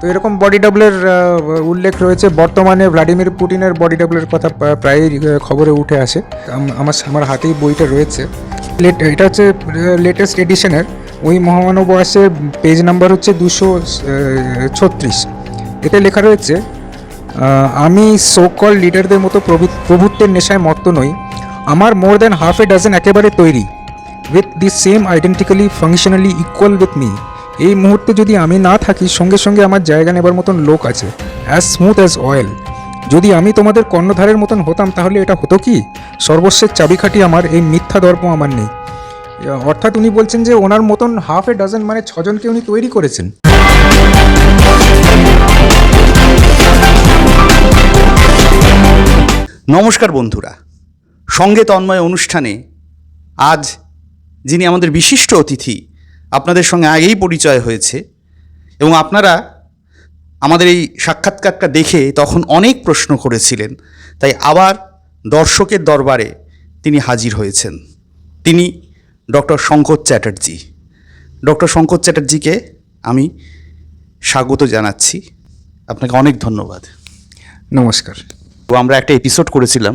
তো এরকম বডি ডাবলের উল্লেখ রয়েছে। বর্তমানে ভ্লাদিমির পুটিনের বডি ডাবলের কথা প্রায়ই খবরে উঠে আসে। আমার আমার হাতেই বইটা রয়েছে। এটা হচ্ছে লেটেস্ট এডিশনের ওই মহামানব বয়সের পেজ নাম্বার হচ্ছে দুশো ছত্রিশ। এতে লেখা রয়েছে আমি সোকল লিডারদের মতো প্রভু- প্রভুত্বের নেশায় মত্ত নই। আমার more than half a dozen একেবারে তৈরি। With the same identically functionally equal with me এই মুহূর্তে যদি আমি না থাকি, সঙ্গে সঙ্গে আমার জায়গা নেবার মতন লোক আছে অ্যাজ স্মুথ অ্যাজ অয়েল যদি আমি তোমাদের কর্ণধারের মতন হতাম, তাহলে এটা হতো কি? সর্বস্বের চাবিকাঠি আমার, এই মিথ্যা দর্প আমার নেই। অর্থাৎ উনি বলছেন যে, ওনার মতন হাফ এ ডজন মানে ছজনকে উনি তৈরি করেছেন। নমস্কার বন্ধুরা। সঙ্গে তন্ময় অনুষ্ঠানে আজ যিনি আমাদের বিশিষ্ট অতিথি আপনাদের সঙ্গে আগেই পরিচয় হয়েছে এবং আপনারা আমাদের এই সাক্ষাৎকারটা দেখে তখন অনেক প্রশ্ন করেছিলেন। তাই আবার দর্শকের দরবারে তিনি হাজির হয়েছেন। তিনি ডক্টর শঙ্কর চ্যাটার্জি। ডক্টর শঙ্কর চ্যাটার্জিকে আমি স্বাগত জানাচ্ছি। আপনাকে অনেক ধন্যবাদ। নমস্কার। তো আমরা একটা এপিসোড করেছিলাম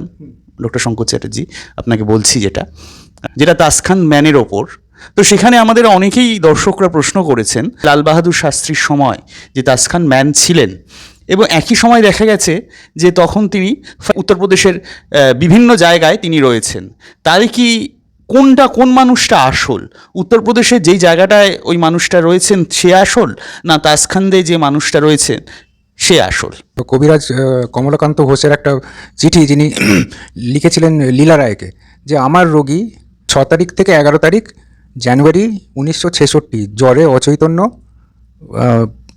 ডক্টর শঙ্কর চ্যাটার্জি আপনাকে বলছি যেটা। যেটা তাসখান ম্যানের ওপর তো সেখানে আমাদের অনেকেই দর্শকরা প্রশ্ন করেছেন লাল বাহাদুর শাস্ত্রীর সময় যে তাসখান ম্যান ছিলেন এবং একই সময় দেখা গেছে যে তখন তিনি উত্তরপ্রদেশের বিভিন্ন জায়গায় তিনি রয়েছেন। তাহলে কি কোনটা কোন মানুষটা আসল? উত্তরপ্রদেশে যেই জায়গাটায় ওই মানুষটা রয়েছেন সে আসল না তাসখান্দে যে মানুষটা রয়েছেন সে আসল? তো কবিরাজ কমলাকান্ত ঘোষের একটা চিঠি যিনি লিখেছিলেন লীলা রায়কে যে আমার রোগী ছ তারিখ থেকে এগারো তারিখ জানুয়ারি উনিশশো ছেষট্টি, জ্বরে অচৈতন্য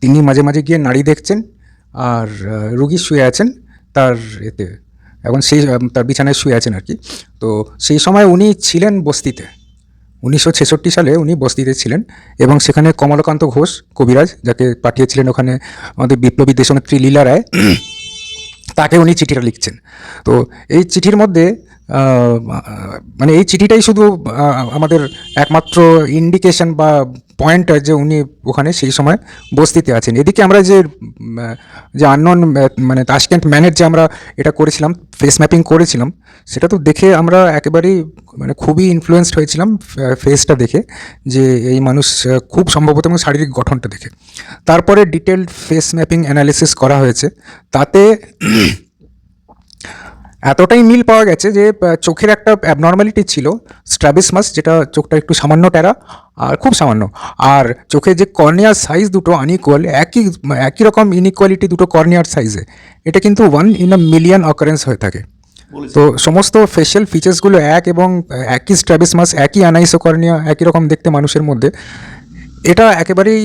তিনি মাঝে মাঝে গিয়ে নাড়ি দেখছেন আর রুগী শুয়ে আছেন তার এতে। এখন সেই তার বিছানায় শুয়ে আছেন আর কি। তো সেই সময় উনি ছিলেন বস্তিতে। উনিশশো ছেষট্টি সালে উনি বস্তিতে ছিলেন এবং সেখানে কমলাকান্ত ঘোষ কবিরাজ, যাকে পাঠিয়েছিলেন ওখানে আমাদের বিপ্লবী দেশনেত্রী লীলা রায়, তাকে উনি চিঠিটা লিখছেন। তো এই চিঠির মধ্যে মানে এই চিঠিটাই শুধু আমাদের একমাত্র ইন্ডিকেশন বা পয়েন্ট যে উনি ওখানে সেই সময় বস্তিতে আছেন। এদিকে আমরা যে যে আননন মানে তাশকেন্ট ম্যানের যে আমরা এটা করেছিলাম ফেস ম্যাপিং করেছিলাম, সেটা তো দেখে আমরা একেবারেই মানে খুবই ইনফ্লুয়েসড হয়েছিলাম ফেসটা দেখে, যে এই মানুষ খুব সম্ভবত এবং শারীরিক গঠনটা দেখে। তারপরে ডিটেলড ফেস ম্যাপিং অ্যানালিসিস করা হয়েছে। তাতে এতটাই মিল পাওয়া গেছে যে চোখের একটা অ্যাবনর্মালিটি ছিল স্ট্রাবিসমাস যেটা চোখটা একটু সামান্য টেরা আর খুব সামান্য। আর চোখের যে কর্নিয়ার সাইজ দুটো আনইকুয়াল একই একই রকম ইনইকুয়ালিটি দুটো কর্নিয়ার সাইজে এটা কিন্তু one in a million occurrence হয়ে থাকে। তো সমস্ত ফেশিয়াল ফিচার্সগুলো এক এবং একই স্ট্রাবিসমাস একই অ্যানাইসোকর্নিয়া একই রকম দেখতে মানুষের মধ্যে এটা একেবারেই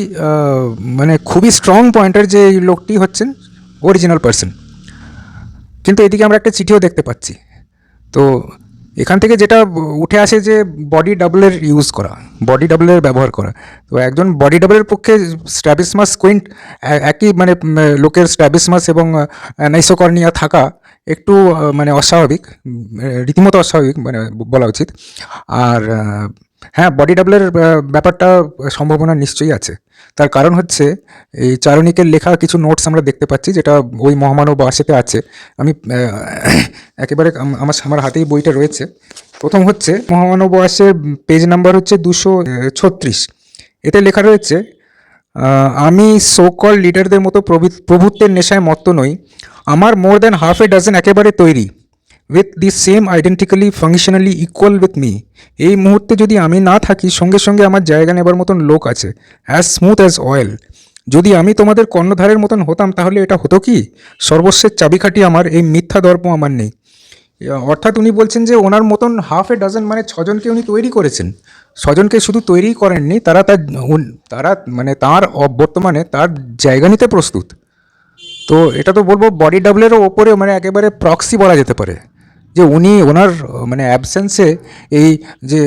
মানে খুবই স্ট্রং পয়েন্টের যে এই লোকটি হচ্ছেন অরিজিনাল পার্সন কিন্তু এদিকে আমরা একটা চিঠিও দেখতে পাচ্ছি। তো এখান থেকে যেটা উঠে আসে যে বডি ডাবলের ইউজ করা, বডি ডাবলের ব্যবহার করা। তো একজন বডি ডাবলের পক্ষে স্ট্যাবিসমাস কুইন্ট একই মানে লোকের স্ট্যাবিসমাস এবং নাইসোকর্নিয়া থাকা একটু মানে অস্বাভাবিক রীতিমতো অস্বাভাবিক মানে বলা উচিত। আর হ্যাঁ বডি ডাবলের ব্যাপারটা সম্ভাবনা নিশ্চয়ই আছে। তার কারণ হচ্ছে, এই চারণিকের লেখা কিছু নোটস আমরা দেখতে পাচ্ছি, যেটা ওই মহামানব আশেতে আছে। আমি একেবারে আমার আমার হাতেই বইটা রয়েছে। প্রথম হচ্ছে, মহামানব আসের পেজ নাম্বার হচ্ছে দুশো ছত্রিশ। এতে লেখা রয়েছে আমি সোকল লিডারদের মতো প্রভু- প্রভুত্বের নেশায় মত্ত নই। আমার more than half a dozen একেবারে তৈরি। With the same identically functionally equal with me এই মুহূর্তে যদি আমি না থাকি, সঙ্গে সঙ্গে আমার জায়গা নেবার মতন লোক আছে অ্যাজ স্মুথ অ্যাজ অয়েল যদি আমি তোমাদের কর্ণধারের মতন হতাম, তাহলে এটা হতো কি? সর্বস্বের চাবিকাঠি আমার, এই মিথ্যা দর্প আমার নেই। অর্থাৎ উনি বলছেন যে, ওনার মতন হাফ এ ডাজন মানে ছজনকে উনি তৈরি করেছেন। ছজনকে শুধু তৈরিই করেননি, তারা তার তারা মানে তার বর্তমানে তার জায়গা নিতে প্রস্তুত। তো এটা তো বলব বডি ডাবলেরও ওপরে মানে একেবারে প্রক্সি বলা যেতে পারে। যে উনি ওনার মানে অ্যাবসেন্সে এই যে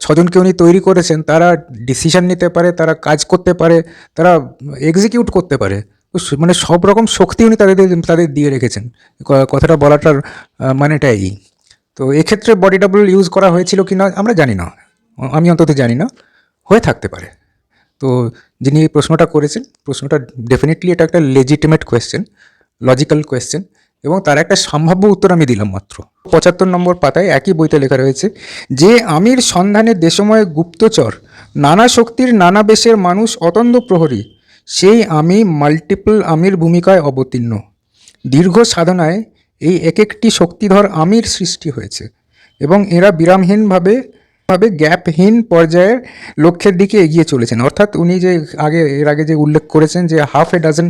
ছজনকে উনি তৈরি করেছেন, তারা ডিসিশন নিতে পারে, তারা কাজ করতে পারে, তারা এক্সিকিউট করতে পারে। মানে সব রকম শক্তি উনি তাদের তাদের দিয়ে রেখেছেন। কথাটা বলাটার মানেটা এই। তো এক্ষেত্রে বডি ডাবল ইউজ করা হয়েছিল কি না, আমরা জানি না। আমি অন্তত জানি না। হয়ে থাকতে পারে। তো যিনি এই প্রশ্নটা করেছেন, প্রশ্নটা ডেফিনেটলি এটা একটা লেজিটিমেট কোয়েশ্চেন লজিক্যাল কোয়েশ্চেন এবং তার একটা সম্ভাব্য উত্তর আমি দিলাম মাত্র। পঁচাত্তর নম্বর পাতায় একই বইতে লেখা রয়েছে, যে আমির সন্ধানে দেশময় গুপ্তচর, নানা শক্তির নানা বেশের মানুষ অতন্দ প্রহরী, সেই আমি মাল্টিপল আমির ভূমিকায় অবতীর্ণ। দীর্ঘ সাধনায় এই এক একটি শক্তিধর আমির সৃষ্টি হয়েছে এবং এরা বিরামহীনভাবে, ভাবে গ্যাপহীন পর্যায়ের লক্ষ্যের দিকে এগিয়ে চলেছেন। অর্থাৎ উনি যে আগে, এর আগে যে উল্লেখ করেছেন যে half a dozen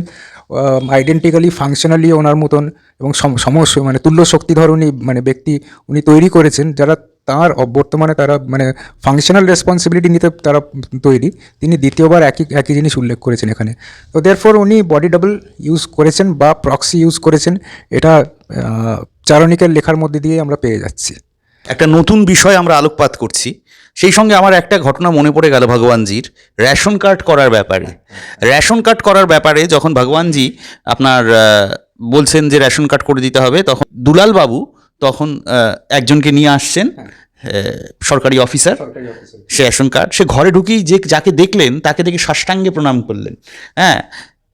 identically functionally ওনার মতন এবং সম- সমস্ত মানে তুল্য শক্তিধর উনি মানে ব্যক্তি উনি তৈরি করেছেন, যারা তার বর্তমানে তারা মানে ফাংশনাল রেসপন্সিবিলিটি নিতে তারা তৈরি, তিনি দ্বিতীয়বার একই একই জিনিস উল্লেখ করেছেন এখানে। তো দেয়ারফর উনি বডি ডাবল ইউজ করেছেন বা প্রক্সি ইউজ করেছেন, এটা চারণিকের লেখার মধ্যে দিয়ে আমরা পেয়ে যাচ্ছি। একটা নতুন বিষয় আমরা আলোকপাত করছি। সেই সঙ্গে আমার একটা ঘটনা মনে পড়ে গেল ভগবানজির রেশন কার্ড করার ব্যাপারে। রেশন কার্ড করার ব্যাপারে যখন ভগবানজি আপনার বলছেন যে রেশন কার্ড করে দিতে হবে তখন দুলাল বাবু তখন একজনকে নিয়ে আসছেন সরকারি অফিসার। সে রেশন কার্ড সে ঘরে ঢুকেই যে যাকে দেখলেন তাকে দেখে সাষ্টাঙ্গে প্রণাম করলেন। হ্যাঁ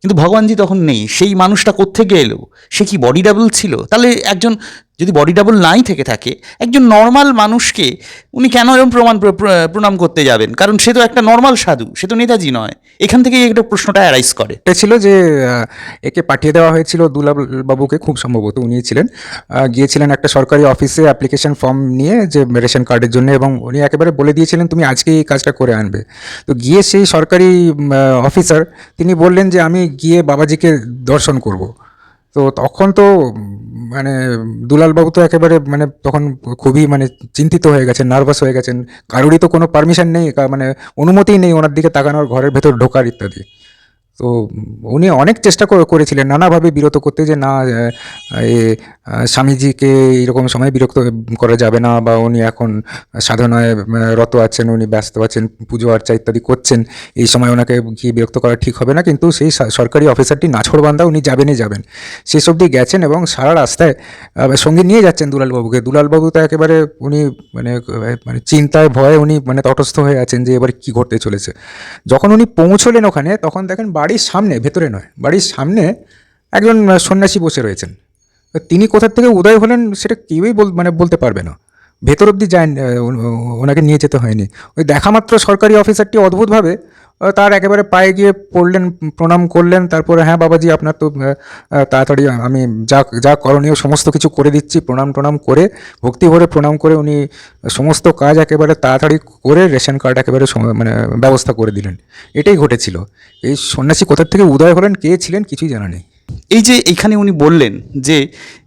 কিন্তু ভগবানজি তখন নেই সেই মানুষটা কোত্থেকে এলো? সে কি বডি ডাবল ছিল? তাহলে একজন যদি বডি ডাবল নাই থেকে থাকে, একজন নর্মাল মানুষকে উনি কেন এরকম প্রমাণ, প্র- প্র- প্রণাম করতে যাবেন? কারণ সে তো একটা নর্মাল সাধু, সে তো নেতাজি নয়। এখান থেকেই একটা প্রশ্নটা অ্যারাইজ করে। এটা ছিল যে একে পাঠিয়ে দেওয়া হয়েছিল দুলাল বাবুকে, খুব সম্ভবত উনি ছিলেন। গিয়েছিলেন একটা সরকারি অফিসে অ্যাপ্লিকেশন ফর্ম নিয়ে যে রেশন কার্ডের জন্য, এবং উনি একেবারে বলে দিয়েছিলেন, তুমি আজকে এই কাজটা করে আনবে। তো গিয়ে সেই সরকারি অফিসার তিনি বললেন যে, আমি গিয়ে বাবাজিকে দর্শন করব। তো তখন তো মানে দুলালবাবু তো একেবারে মানে তখন খুবই মানে চিন্তিত হয়ে গেছেন নার্ভাস হয়ে গেছেন। কারোরই তো কোনো পারমিশন নেই মানে অনুমতি নেই ওনার দিকে তাকানোর, ঘরের ভেতর ঢোকার ইত্যাদি। তো উনি অনেক চেষ্টা করেছিলেন, নানাভাবে বিরত করতে যে না, এ স্বামীজিকে এইরকম সময় বিরক্ত করা যাবে না বা উনি এখন সাধনায় রত আছেন, উনি ব্যস্ত আছেন, পুজো আর্চা ইত্যাদি করছেন, এই সময় ওনাকে গিয়ে বিরক্ত করা ঠিক হবে না। কিন্তু সেই সরকারি অফিসারটি নাছড়বান্ধা উনি যাবেনই যাবেন। সেই সব দিয়ে গেছেন এবং সারা রাস্তায় সঙ্গে নিয়ে যাচ্ছেন দুলালবাবুকে। দুলালবাবু তো একেবারে উনি মানে মানে চিন্তায়, ভয়ে উনি মানে তটস্থ হয়ে আছেন যে এবার কী ঘটতে চলেছে। যখন উনি পৌঁছলেন ওখানে, তখন দেখেন বাড়ির সামনে, ভেতরে নয়, বাড়ির সামনে একজন সন্ন্যাসী বসে রয়েছেন। তিনি কোথার থেকে উদয় হলেন সেটা কেউই বল মানে বলতে পারবে না। ভেতর অব্দি যায় ওনাকে নিয়ে যেতে হয়নি। ওই দেখামাত্র সরকারি অফিসারটি অদ্ভুতভাবে তার একেবারে পায়ে গিয়ে পড়লেন, প্রণাম করলেন, তারপরে হ্যাঁ বাবাজি, আপনার তো তাড়াতাড়ি আমি যা যা করণীয় সমস্ত কিছু করে দিচ্ছি, প্রণাম টনাম করে, ভক্তি ভরে প্রণাম করে উনি সমস্ত কাজ একেবারে তাড়াতাড়ি করে রেশন কার্ড একেবারে মানে ব্যবস্থা করে দিলেন। এটাই ঘটেছিল। এই সন্ন্যাসী কোথার থেকে উদয় হলেন, কে ছিলেন কিছুই জানা নেই। এই যে এখানে উনি বললেন যে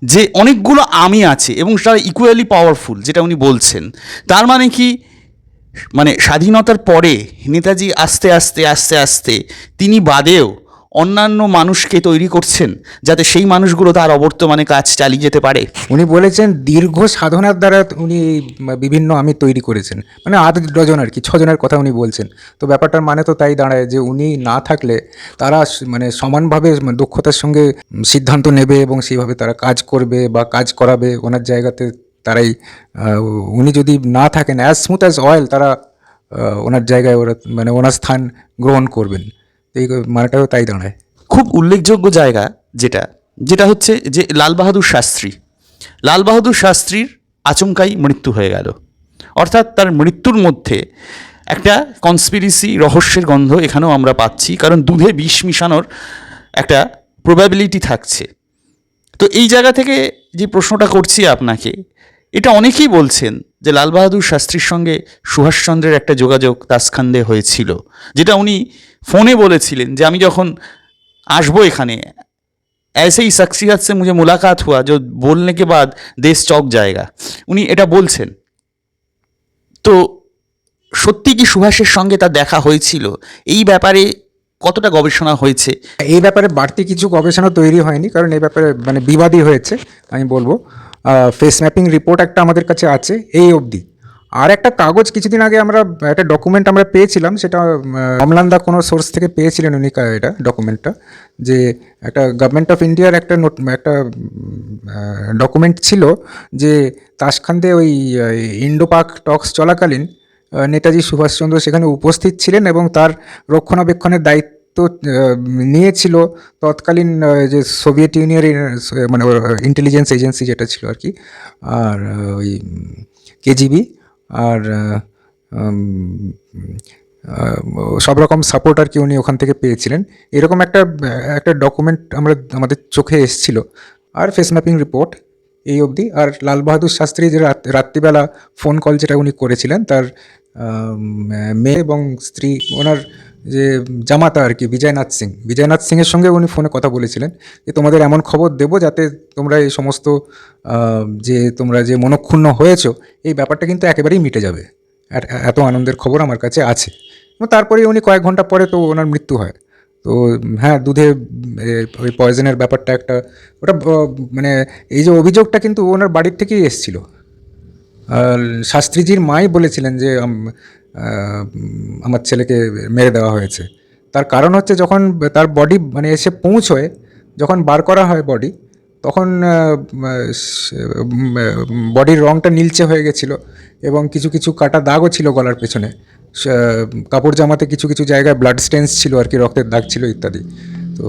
যে অনেকগুলো আমি আছে এবং তারা ইকুয়ালি পাওয়ারফুল যেটা উনি বলছেন। তার মানে কি? মানে স্বাধীনতার পরে নেতাজি আস্তে আস্তে আস্তে আস্তে তিনি বাদেও অন্যান্য মানুষকে তৈরি করছেন যাতে সেই মানুষগুলো তার অবর্তমানে কাজ চালিয়ে যেতে পারে। উনি বলেছেন দীর্ঘ সাধনার দ্বারা উনি বিভিন্ন আমি তৈরি করেছেন। মানে আধ ডজন আর কি ছজনের কথা উনি বলছেন। তো ব্যাপারটার মানে তো তাই দাঁড়ায় যে উনি না থাকলে তারা মানে সমানভাবে দক্ষতার সঙ্গে সিদ্ধান্ত নেবে এবং সেইভাবে তারা কাজ করবে বা কাজ করাবে ওনার জায়গাতে তারাই উনি যদি না থাকেন অ্যাজ স্মুথ অ্যাজ অয়েল তারা ওনার জায়গায় ওরা মানে ওনার স্থান গ্রহণ করবেন। এই মানেটাও তাই দাঁড়ায়। খুব উল্লেখযোগ্য জায়গা যেটা যেটা হচ্ছে যে লাল বাহাদুর শাস্ত্রী। লাল বাহাদুর শাস্ত্রীর আচমকাই মৃত্যু হয়ে গেল। অর্থাৎ তার মৃত্যুর মধ্যে একটা কনস্পিরেসি রহস্যের গন্ধ এখানেও আমরা পাচ্ছি, কারণ দুধে বিষ মিশানোর একটা প্রবাবিলিটি থাকছে। তো এই জায়গা থেকে যে প্রশ্নটা করছি আপনাকে এটা অনেকেই বলছেন যে লাল বাহাদুর শাস্ত্রীর সঙ্গে সুভাষচন্দ্রের একটা যোগাযোগ তাসখান্দে হয়েছিল যেটা উনি ফোনে বলেছিলেন যে আমি যখন আসবো এখানে ऐसे ही शख्सियत से मुझे मुलाकात हुआ जो बोलने के बाद देश चौक जाएगा উনি এটা বলছেন তো সত্যি কি সুভাষের সঙ্গে তার দেখা হয়েছিল এই ব্যাপারে কতটা গবেষণা হয়েছে এই ব্যাপারে বাড়তি কিছু গবেষণা তৈরি হয়নি কারণ এই ব্যাপারে মানে বিবাদী হয়েছে আমি বলবো ফেস ম্যাপিং রিপোর্ট একটা আমাদের কাছে আছে, এই অবধি। আর একটা কাগজ কিছুদিন আগে আমরা, একটা ডকুমেন্ট আমরা পেয়েছিলাম, সেটা অমলান্দা কোনো সোর্স থেকে পেয়েছিলেন উনি এটা ডকুমেন্টটা যে একটা গভর্নমেন্ট অফ ইন্ডিয়ার একটা নোট একটা ডকুমেন্ট ছিল যে তাসখান্দে ওই ইন্ডো পাক টক্স চলাকালীন নেতাজি সুভাষচন্দ্র সেখানে উপস্থিত ছিলেন এবং তার রক্ষণাবেক্ষণের দায়িত্ব আহ, নিয়েছিল তৎকালীন যে সোভিয়েত ইউনিয়নের মানে ইন্টেলিজেন্স এজেন্সি যেটা ছিল আর কি আর ওই কেজিবি আর সব রকম সাপোর্ট আর কি উনি ওখান থেকে পেয়েছিলেন। এরকম একটা একটা ডকুমেন্ট আমরা আমাদের চোখে এসেছিল। আর ফেস ম্যাপিং রিপোর্ট এই অবধি। আর লাল বাহাদুর শাস্ত্রী যে রাত্রিবেলা ফোন কল যেটা উনি করেছিলেন তার মেয়ে এবং স্ত্রী ওনার যে জামাতা আর কি, বিজয়নাথ সিং। বিজয়নাথ সিংয়ের সঙ্গে উনি ফোনে কথা বলেছিলেন যে, তোমাদের এমন খবর দেবো যাতে তোমরা এই সমস্ত যে তোমরা যে মনক্ষুণ্ণ হয়েছো, এই ব্যাপারটা কিন্তু একেবারেই মিটে যাবে। এত আনন্দের খবর আমার কাছে আছে। তারপরে উনি কয়েক ঘণ্টা পরে তো ওনার মৃত্যু হয়। তো হ্যাঁ দুধে ওই পয়জনের ব্যাপারটা একটা, ওটা মানে এই যে অভিযোগটা কিন্তু ওনার বাড়ির থেকেই এসেছিল। শাস্ত্রীজির মাই বলেছিলেন যে আমার ছেলেকে মেরে দেওয়া হয়েছে। তার কারণ হচ্ছে যখন তার বডি মানে এসে পৌঁছয়, যখন বার করা হয় বডি তখন বডির রঙটা নীলচে হয়ে গেছিল এবং কিছু কিছু কাটা দাগও ছিল গলার পেছনে। কাপড় জামাতে কিছু কিছু জায়গায় ব্লাড স্টেন্স ছিল আর কি, রক্তের দাগ ছিল ইত্যাদি। তো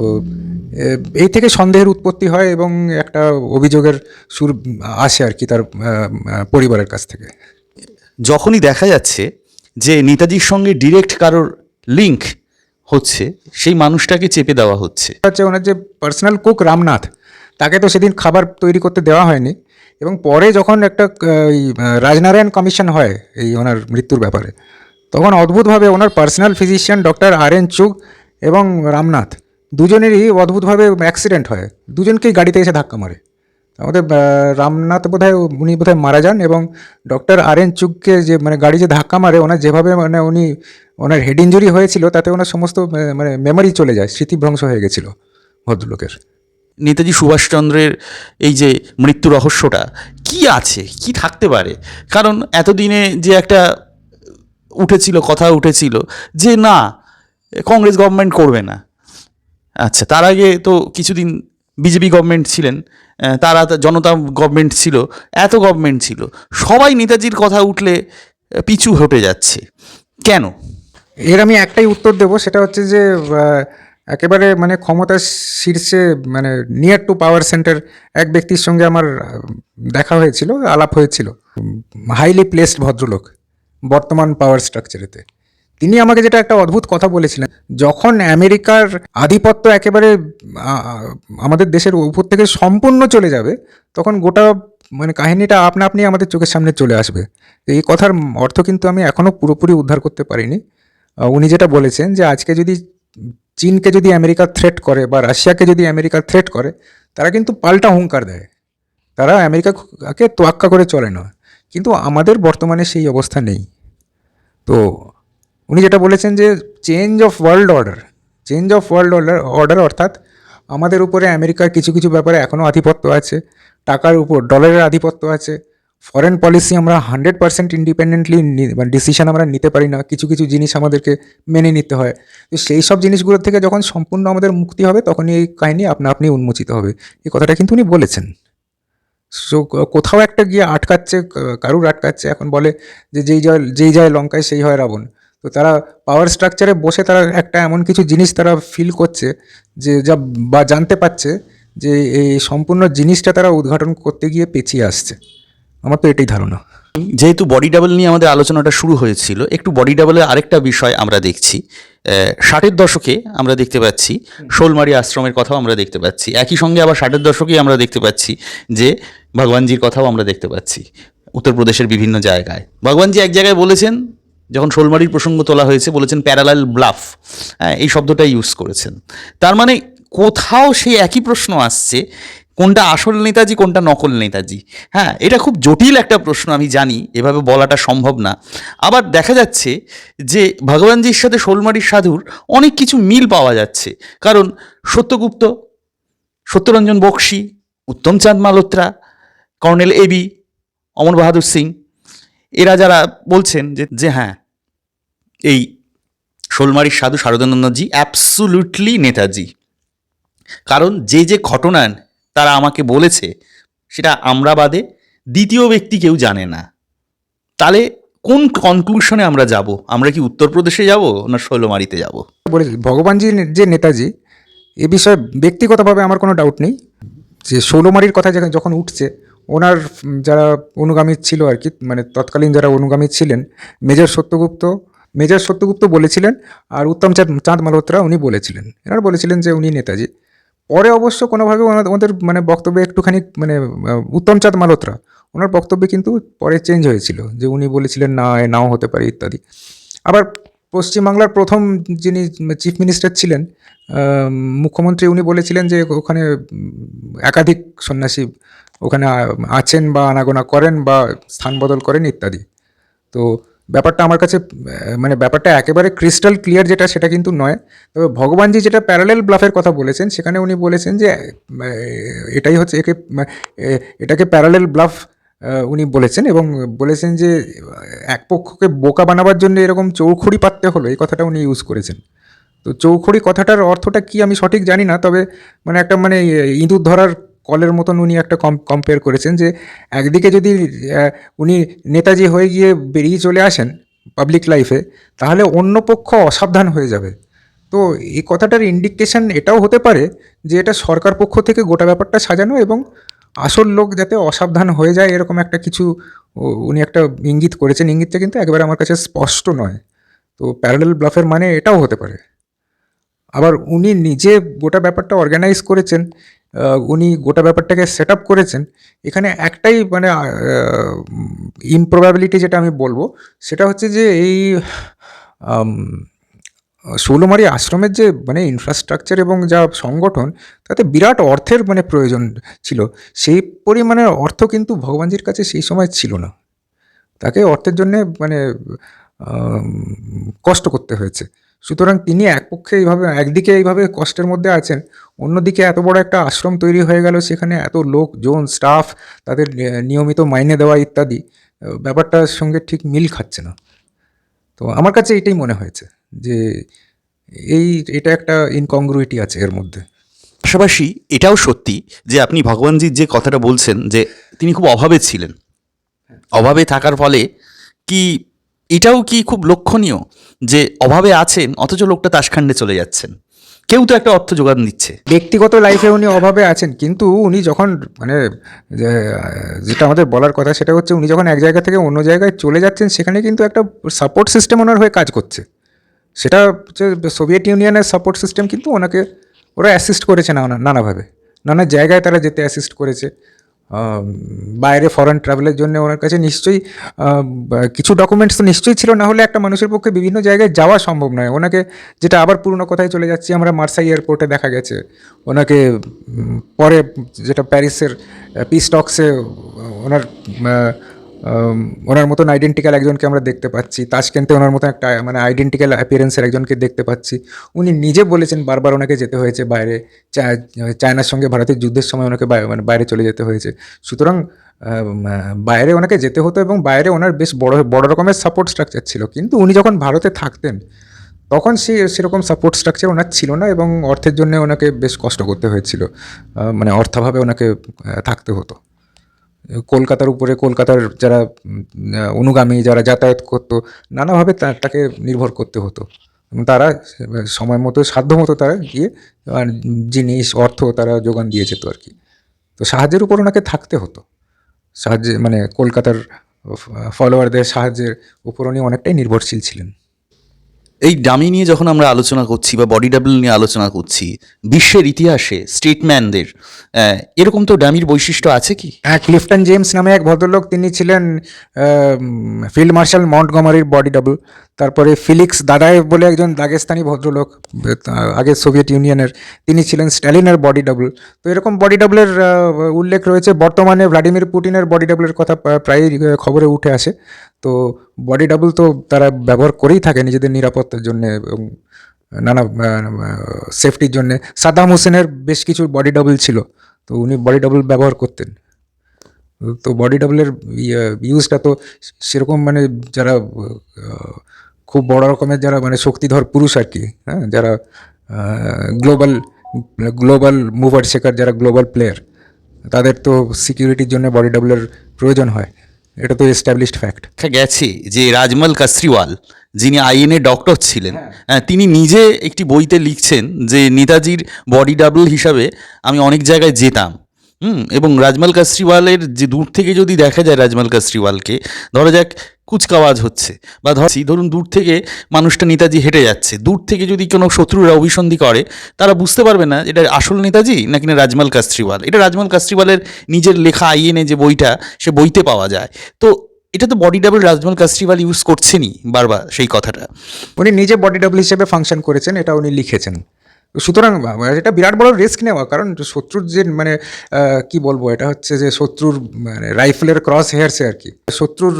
এই থেকে সন্দেহের উৎপত্তি হয় এবং একটা অভিযোগের সুর আসে আর কি তার পরিবারের কাছ থেকে। যখনই দেখা যাচ্ছে যে নেতাজির সঙ্গে ডিরেক্ট কারোর লিঙ্ক হচ্ছে, সেই মানুষটাকে চেপে দেওয়া হচ্ছে। হচ্ছে ওনার যে পার্সোনাল কুক রামনাথ, তাকে তো সেদিন খাবার তৈরি করতে দেওয়া হয়নি এবং পরে যখন একটা রাজনারায়ণ কমিশন হয় এই ওনার মৃত্যুর ব্যাপারে, তখন অদ্ভুতভাবে ওনার personal physician doctor R N Chugh এবং রামনাথ দুজনেরই অদ্ভুতভাবে অ্যাক্সিডেন্ট হয়। দুজনকেই গাড়িতে এসে ধাক্কা মারে। আমাদের রামনাথ বোধহয়, উনি বোধহয় মারা যান এবং ডক্টর আর এন চুগকে যে মানে গাড়ি যে ধাক্কা মারে, ওনার যেভাবে মানে উনি, ওনার হেড ইঞ্জুরি হয়েছিল, তাতে ওনার সমস্ত মানে মেমোরি চলে যায় স্মৃতিভ্রংশ হয়ে গেছিল ভদ্রলোকের। নেতাজি সুভাষচন্দ্রের এই যে মৃত্যু রহস্যটা, কি আছে? কি থাকতে পারে? কারণ এতদিনে যে একটা উঠেছিল, কথা উঠেছিল, যে না, কংগ্রেস গভর্নমেন্ট করবে না। আচ্ছা তার আগে তো কিছুদিন বিজেপি গভর্নমেন্ট ছিলেন তারা জনতা গভর্নমেন্ট ছিল, এত গভর্নমেন্ট ছিল, সবাই নেতাজির কথা উঠলে পিছু হটে যাচ্ছে। কেন? এর আমি একটাই উত্তর দেবো, সেটা হচ্ছে যে একেবারে মানে ক্ষমতার শীর্ষে মানে নিয়ার টু পাওয়ার সেন্টার এক ব্যক্তির সঙ্গে আমার দেখা হয়েছিল, আলাপ হয়েছিল। হাইলি প্লেসড ভদ্রলোক, বর্তমান পাওয়ার স্ট্রাকচারেতে তিনি আমাকে যেটা একটা অদ্ভুত কথা বলেছিলেন, যখন আমেরিকার আধিপত্য একেবারে আমাদের দেশের উপর থেকে সম্পূর্ণ চলে যাবে, তখন গোটা মানে কাহিনীটা আপনা আপনি আমাদের চোখের সামনে চলে আসবে। এই কথার অর্থ কিন্তু আমি এখনও পুরোপুরি উদ্ধার করতে পারিনি। উনি যেটা বলেছেন যে, আজকে যদি চীনকে যদি আমেরিকা থ্রেট করে বা রাশিয়াকে যদি আমেরিকা থ্রেট করে, তারা কিন্তু পাল্টা হুঙ্কার দেয়। তারা আমেরিকাকে তোয়াক্কা করে চলে না। কিন্তু আমাদের বর্তমানে সেই অবস্থা নেই। তো উনি যেটা বলেছেন যে change of world order change of world order order অর্থাৎ আমাদের উপরে আমেরিকার কিছু কিছু ব্যাপারে এখনও আধিপত্য আছে, টাকার উপর ডলারের আধিপত্য আছে ফরেন পলিসি আমরা হান্ড্রেড পার্সেন্ট ইন্ডিপেন্ডেন্টলি মানে ডিসিশন আমরা নিতে পারি না, কিছু কিছু জিনিস আমাদেরকে মেনে নিতে হয়। তো সেই সব জিনিসগুলো থেকে যখন সম্পূর্ণ আমাদের মুক্তি হবে, তখনই এই কাহিনী আপনা আপনি উন্মোচিত হবে। এই কথাটা কিন্তু উনি বলেছেন। সো কোথাও একটা গিয়ে আটকাচ্ছে কারুর আটকাচ্ছে, এখন বলে যে যেই যায় যেই যায় লঙ্কায়, সেই হয় রাবণ। তো তারা পাওয়ার স্ট্রাকচারে বসে তারা একটা এমন কিছু জিনিস তারা ফিল করছে যে যা বা জানতে পারছে যে এই সম্পূর্ণ জিনিসটা তারা উদ্ঘাটন করতে গিয়ে পেছিয়ে আসছে। আমার তো এটাই ধারণা। যেহেতু বডি ডাবল নিয়ে আমাদের আলোচনাটা শুরু হয়েছিল, একটু বডি ডাবলের আরেকটা বিষয় আমরা দেখছি। ষাটের দশকে আমরা দেখতে পাচ্ছি, শোলমারি আশ্রমের কথাও আমরা দেখতে পাচ্ছি। একই সঙ্গে আবার ষাটের দশকেই আমরা দেখতে পাচ্ছি যে ভগবানজির কথাও আমরা দেখতে পাচ্ছি, উত্তরপ্রদেশের বিভিন্ন জায়গায়। ভগবানজি এক জায়গায় বলেছেন যখন শোলমারির প্রসঙ্গ তোলা হয়েছে, বলেছেন প্যারালাল ব্লাফ হ্যাঁ এই শব্দটা ইউজ করেছেন। তার মানে কোথাও সেই একই প্রশ্ন আসছে, কোনটা আসল নেতাজি, কোনটা নকল নেতাজি। হ্যাঁ এটা খুব জটিল একটা প্রশ্ন, আমি জানি, এভাবে বলাটা সম্ভব না। আবার দেখা যাচ্ছে যে ভগবানজির সাথে শোলমারির সাধুর অনেক কিছু মিল পাওয়া যাচ্ছে। কারণ Satyagupta, Satyaranjan Bakshi Uttamchand Malhotra colonel A B Amar Bahadur Singh, এরা যারা বলছেন যে যে হ্যাঁ এই শোলমারির সাধু শারদানন্দজি অ্যাবসুলুটলি নেতাজি। কারণ যে যে ঘটনা তারা আমাকে বলেছে, সেটা আমরা বাদে দ্বিতীয় ব্যক্তি কেউ জানে না। তাহলে কোন কনক্লুশনে আমরা যাব? আমরা কি উত্তরপ্রদেশে যাব না শৈলমারিতে যাব? বলে ভগবানজি যে নেতাজি, এ বিষয়ে ব্যক্তিগতভাবে আমার কোনো ডাউট নেই। যে ষোলোমারির কথা যখন উঠছে, ওনার যারা অনুগামী ছিল আর কি মানে তৎকালীন যারা অনুগামী ছিলেন, মেজর সত্যগুপ্ত মেজর সত্যগুপ্ত বলেছিলেন আর উত্তম চাঁদ চাঁদ মালহোত্রা উনি বলেছিলেন। এনারা বলেছিলেন যে উনি নেতাজি। পরে অবশ্য কোনোভাবে ওনাদের মানে বক্তব্যে একটুখানি মানে উত্তম চাঁদ মালহোত্রা, ওনার বক্তব্যে কিন্তু পরে চেঞ্জ হয়েছিল যে উনি বলেছিলেন না নাও হতে পারে, ইত্যাদি। আবার পশ্চিমবাংলার প্রথম যিনি চিফ মিনিস্টার ছিলেন মুখ্যমন্ত্রী, উনি বলেছিলেন যে ওখানে একাধিক সন্ন্যাসী ওখানে আছেন বা আনাগোনা করেন বা স্থান বদল করেন, ইত্যাদি। তো ব্যাপারটা আমার কাছে মানে ব্যাপারটা একেবারে ক্রিস্টাল ক্লিয়ার যেটা, সেটা কিন্তু নয়। তবে ভগবানজি যেটা প্যারালেল ব্লাফের কথা বলেছেন, সেখানে উনি বলেছেন যে এটাই হচ্ছে একে এটাকে প্যারালেল ব্লাফ উনি বলেছেন এবং বলেছেন যে এক পক্ষকে বোকা বানাবার জন্য এরকম চৌখড়ি পাততে হলো, এই কথাটা উনি ইউজ করেছেন। তো চৌখড়ি কথাটার অর্থটা কি আমি সঠিক জানি না, তবে মানে একটা মানে ইঁদুর ধরার কলের মতন উনি একটা কম কম্পেয়ার করেছেন যে একদিকে যদি উনি নেতাজি হয়ে গিয়ে বেরিয়ে চলে আসেন পাবলিক লাইফে তাহলে অন্য পক্ষ অসাবধান হয়ে যাবে। তো এই কথাটার ইন্ডিকেশন এটাও হতে পারে যে এটা সরকার পক্ষ থেকে গোটা ব্যাপারটা সাজানো এবং আসল লোক যাতে অসাবধান হয়ে যায় এরকম একটা কিছু উনি একটা ইঙ্গিত করেছেন। ইঙ্গিতটা কিন্তু একবারে আমার কাছে স্পষ্ট নয়। তো প্যারালেল ব্লাফের মানে এটাও হতে পারে। আবার উনি নিজে গোটা ব্যাপারটা অর্গানাইজ করেছেন উনি গোটা ব্যাপারটাকে সেট আপ করেছেন। এখানে একটাই মানে ইমপ্রবাবিলিটি যেটা আমি বলব, সেটা হচ্ছে যে এই ষোলোমারি আশ্রমের যে মানে ইনফ্রাস্ট্রাকচার এবং যা সংগঠন, তাতে বিরাট অর্থের মানে প্রয়োজন ছিল। সেই পরিমাণের অর্থ কিন্তু ভগবানজির কাছে সেই সময় ছিল না। তাকে অর্থের জন্যে মানে কষ্ট করতে হয়েছে। সুতরাং তিনি এক পক্ষে এইভাবে একদিকে এইভাবে কষ্টের মধ্যে আছেন অন্যদিকে এত বড় একটা আশ্রম তৈরি হয়ে গেল সেখানে এত লোক লোকজন স্টাফ তাদের নিয়মিত মাইনে দেওয়া ইত্যাদি ব্যাপারটার সঙ্গে ঠিক মিল খাচ্ছে না। তো আমার কাছে এটাই মনে হয়েছে যে এই এটা একটা ইনকংগ্রুইটি আছে এর মধ্যে। পাশাপাশি এটাও সত্যি যে আপনি ভগবানজির যে কথাটা বলছেন যে তিনি খুব অভাবে ছিলেন। অভাবে থাকার ফলে কি এটাও কি খুব লক্ষণীয় যে অভাবে আছেন, অথচ লোকটা তাসখান্ডে চলে যাচ্ছেন? কেউ তো একটা অর্থ যোগান দিচ্ছে। ব্যক্তিগত লাইফে উনি অভাবে আছেন, কিন্তু উনি যখন মানে যেটা আমাদের বলার কথা সেটা হচ্ছে উনি যখন এক জায়গা থেকে অন্য জায়গায় চলে যাচ্ছেন, সেখানে কিন্তু একটা সাপোর্ট সিস্টেম ওনার হয়ে কাজ করছে। সেটা হচ্ছে সোভিয়েত ইউনিয়নের সাপোর্ট সিস্টেম কিন্তু ওনাকে, ওরা অ্যাসিস্ট করেছে নানা, নানাভাবে। নানা জায়গায় তারা যেতে অ্যাসিস্ট করেছে। বাইরে ফরেন ট্রাভেলের জন্য ওনার কাছে নিশ্চয়ই কিছু ডকুমেন্টস তো নিশ্চয়ই ছিল, না হলে একটা মানুষের পক্ষে বিভিন্ন জায়গায় যাওয়া সম্ভব নয়। ওনাকে যেটা আবার পুরনো কথায় চলে যাচ্ছি, আমরা মার্সাই এয়ারপোর্টে দেখা গেছে। ওনাকে পরে যেটা প্যারিসের পিস্টক্সে ওনার ওনার মতন আইডেন্টিক্যাল একজনকে আমরা দেখতে পাচ্ছি। তাসকেন্তে ওনার মতন একটা মানে আইডেন্টিক্যাল অ্যাপিয়ারেন্সের একজনকে দেখতে পাচ্ছি। উনি নিজে বলেছেন বারবার ওনাকে যেতে হয়েছে বাইরে। চায়নার সঙ্গে ভারতের যুদ্ধের সময় ওনাকে মানে বাইরে চলে যেতে হয়েছে। সুতরাং বাইরে ওনাকে যেতে হতো এবং বাইরে ওনার বেশ বড় বড় রকমের সাপোর্ট স্ট্রাকচার ছিল। কিন্তু উনি যখন ভারতে থাকতেন, তখন সে, সেরকম সাপোর্ট স্ট্রাকচার ওনার ছিল না এবং অর্থের জন্য ওনাকে বেশ কষ্ট করতে হয়েছিল। মানে অর্থাভাবে ওনাকে থাকতে হতো। কলকাতার উপরে, কলকাতার যারা অনুগামী যারা যাতায়াত করতো, নানাভাবে তাকে নির্ভর করতে হতো। তারা সময় মতো, সাধ্য মতো তারা গিয়ে জিনিস, অর্থ তারা যোগান দিয়ে যেত আর কি। তো সাহায্যের উপর ওনাকে থাকতে হতো। সাহায্যে মানে কলকাতার ফলোয়ারদের সাহায্যের উপর উনি অনেকটাই নির্ভরশীল ছিলেন। এই ডামি নিয়ে যখন আমরা আলোচনা করছি বা বডি ডাবল নিয়ে আলোচনা করছি, বিশ্বের ইতিহাসে স্টেটম্যানদের এরকম তো ডামির বৈশিষ্ট্য আছে কি? হ্যাঁ ক্লিফটন জেমস নামে এক ভদ্রলোক, তিনি ছিলেন ফিল্ড মার্শাল মন্টগমারির বডি ডাবল তারপরে ফিলিক্স দাদায়েভ বলে একজন দাগেস্তানি ভদ্রলোক আগে সোভিয়েত ইউনিয়নের, তিনি ছিলেন স্ট্যালিনের বডি ডাবল তো এরকম বডি ডাবলের উল্লেখ রয়েছে, বর্তমানে ভ্লাদিমির পুটিনের বডি ডাবলের কথা প্রায়ই খবরে উঠে আসে। তো বডি ডাবল তো তারা ব্যবহার করেই থাকে নিজেদের নিরাপত্তার জন্য এবং নানা সেফটির জন্য। সাদাম হোসেনের বেশ কিছু বডি ডাবল ছিল, তো উনি বডি ডাবল ব্যবহার করতেন। তো বডি ডাবলের ইউজটা তো সেরকম মানে যারা খুব বড় রকমের যারা মানে শক্তিধর পুরুষ আর কি হ্যাঁ যারা গ্লোবাল গ্লোবাল মুভার শেখার যারা গ্লোবাল প্লেয়ার তাদের তো সিকিউরিটির জন্য বডি ডাবলের প্রয়োজন হয়। এটা তো এস্টাবলিশড ফ্যাক্ট হ্যাঁ গেছে যে রাজমল কাসরিওয়াল যিনি আইএনএ ডক্টর ছিলেন হ্যাঁ, তিনি নিজে একটি বইতে লিখছেন যে নেতাজির বডি ডাবল হিসাবে আমি অনেক জায়গায় যেতাম। হুম এবং রাজমাল কাসরিওয়ালের যে দূর থেকে যদি দেখা যায় রাজমাল কাসরিওয়ালকে ধরা যাক কুচকাওয়াজ হচ্ছে। বা ধরছি ধরুন দূর থেকে মানুষটা নেতাজি হেঁটে যাচ্ছে। দূর থেকে যদি কোনো শত্রুরা অভিসন্ধি করে, তারা বুঝতে পারবে না এটা আসল নেতাজি নাকি না রাজমল কাস্ত্রিওয়াল। এটা রাজমল কাস্ত্রিওয়ালের নিজের লেখা আইএনএ যে বইটা, সে বইতে পাওয়া যায়। তো এটা তো body double Rajmal Kastriwal use করছেনই বারবার সেই কথাটা। উনি নিজে বডি ডাবল হিসেবে ফাংশন করেছেন, এটা উনি লিখেছেন। সুতরাং এটা বিরাট বড় রিস্ক নেওয়া, কারণ শত্রুর যে মানে কি বলব, এটা হচ্ছে যে, শত্রুর মানে রাইফেলের ক্রস হেয়ারসে আর কি। শত্রুর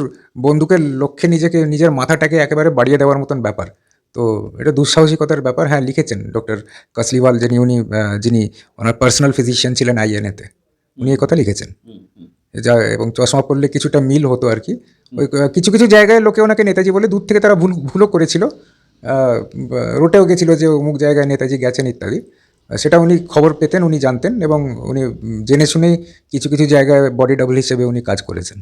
বন্দুকের লক্ষ্যে নিজেকে, নিজের মাথাটাকে একেবারে বাড়িয়ে দেওয়ার মতন ব্যাপার। তো, এটা দুঃসাহসিকতার ব্যাপার। হ্যাঁ লিখেছেন ডক্টর কাসলিওয়াল, যিনি, উনি যিনি ওনার পার্সোনাল ফিজিশিয়ান ছিলেন আইএনএতে উনি এই কথা লিখেছেন। যা, এবং চশমা পড়লে কিছুটা মিল হতো আর কি। ওই, কিছু কিছু জায়গায় লোকে ওনাকে নেতাজি বলে দূর থেকে তারা ভুল, ভুলও করেছিল। রোটেও গেছিল যে অমুক জায়গায় নেতাজি গেছেন ইত্যাদি। সেটা উনি খবর পেতেন, উনি জানতেন এবং উনি জেনে শুনেই কিছু কিছু জায়গায় বডি ডাবল হিসেবে উনি কাজ করেছেন।